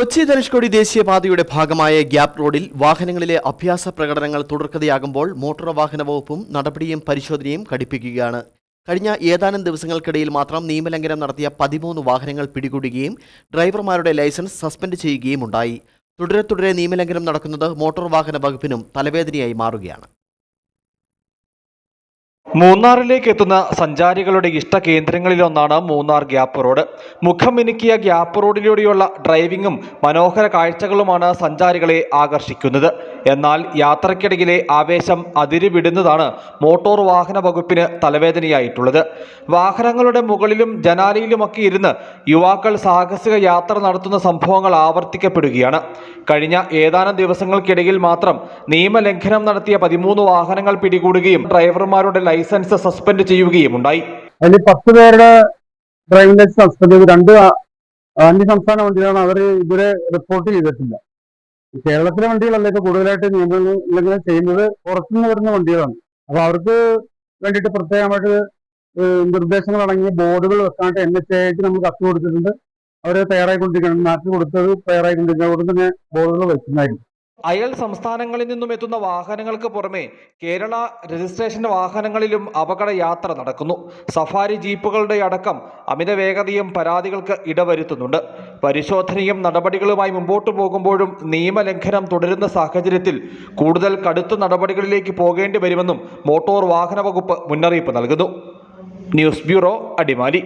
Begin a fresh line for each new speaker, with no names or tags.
കൊച്ചി ധനുഷ്കോടി ദേശീയപാതയുടെ ഭാഗമായ ഗ്യാപ് റോഡിൽ വാഹനങ്ങളിലെ അഭ്യാസ പ്രകടനങ്ങൾ തുടർക്കഥയാകുമ്പോൾ മോട്ടോർ വാഹന വകുപ്പും നടപടിയും പരിശോധനയും കടുപ്പിക്കുകയാണ് കഴിഞ്ഞ ഏതാനും ദിവസങ്ങൾക്കിടയിൽ മാത്രം നിയമലംഘനം നടത്തിയ പതിമൂന്ന് വാഹനങ്ങൾ പിടികൂടുകയും ഡ്രൈവർമാരുടെ ലൈസൻസ് സസ്പെൻഡ് ചെയ്യുകയും ഉണ്ടായി. തുടരെ തുടരെ നിയമലംഘനം നടക്കുന്നത് മോട്ടോർ വാഹന വകുപ്പിനും തലവേദനയായി മാറുകയാണ്.
മൂന്നാറിലേക്ക് എത്തുന്ന സഞ്ചാരികളുടെ ഇഷ്ട കേന്ദ്രങ്ങളിലൊന്നാണ് മൂന്നാർ ഗ്യാപ്പ് റോഡ്. മുഖം മിനുക്കിയ ഗ്യാപ്പ് റോഡിലൂടെയുള്ള ഡ്രൈവിംഗും മനോഹര കാഴ്ചകളുമാണ് സഞ്ചാരികളെ ആകർഷിക്കുന്നത്. എന്നാൽ യാത്രക്കിടയിലെ ആവേശം അതിരുവിടുന്നതാണ് മോട്ടോർ വാഹന വകുപ്പിന് തലവേദനയായിട്ടുള്ളത്. വാഹനങ്ങളുടെ മുകളിലും ജനാലയിലുമൊക്കെ ഇരുന്ന് യുവാക്കൾ സാഹസിക യാത്ര നടത്തുന്ന സംഭവങ്ങൾ ആവർത്തിക്കപ്പെടുകയാണ്. കഴിഞ്ഞ ഏതാനും ദിവസങ്ങൾക്കിടയിൽ മാത്രം നിയമലംഘനം നടത്തിയ പതിമൂന്ന് വാഹനങ്ങൾ പിടികൂടുകയും ഡ്രൈവർമാരുടെ സസ്പെൻഡ് ചെയ്യുകയും ഉണ്ടായി
അതിൽ പത്ത് പേരുടെ ഡ്രൈവിംഗ് ലൈസൻസ് സസ്പെൻഡ് ചെയ്ത്. രണ്ട് ആ- അന്യ സംസ്ഥാന വണ്ടികളാണ് അവർ ഇതുവരെ റിപ്പോർട്ട് ചെയ്തിട്ടില്ല. കേരളത്തിലെ വണ്ടികളല്ല ഇത് കൂടുതലായിട്ട് നിയമലംഘനം ചെയ്യുന്നത്. പുറത്തുനിന്ന് വരുന്ന വണ്ടികളാണ്. അപ്പൊ അവർക്ക് വേണ്ടിയിട്ട് പ്രത്യേകമായിട്ട് നിർദ്ദേശങ്ങൾ അടങ്ങിയ ബോർഡുകൾ വെക്കാനായിട്ട് എൻ എച്ച് എക്ക് നമ്മൾ കത്ത് കൊടുത്തിട്ടുണ്ട്. അവർ തയ്യാറായിക്കൊണ്ടിരിക്കണം നാട്ടിൽ കൊടുത്തത് തയ്യാറായിക്കൊണ്ടിരിക്കുന്നത് അവിടെ തന്നെ ബോർഡുകൾ വെക്കുന്നതായിരിക്കും.
അയൽ സംസ്ഥാനങ്ങളിൽ നിന്നും എത്തുന്ന വാഹനങ്ങൾക്ക് പുറമെ കേരള രജിസ്ട്രേഷൻ വാഹനങ്ങളിലും അപകട യാത്ര നടക്കുന്നു. സഫാരി ജീപ്പുകളുടെ അടക്കം അമിത വേഗതയും പരാതികൾക്ക് ഇടവരുത്തുന്നുണ്ട്. പരിശോധനയും നടപടികളുമായി മുമ്പോട്ടു പോകുമ്പോഴും നിയമലംഘനം തുടരുന്ന സാഹചര്യത്തിൽ കൂടുതൽ കടുത്ത നടപടികളിലേക്ക് പോകേണ്ടി വരുമെന്നും മോട്ടോർ വാഹന വകുപ്പ് മുന്നറിയിപ്പ് നൽകുന്നു. News bureau Adimali.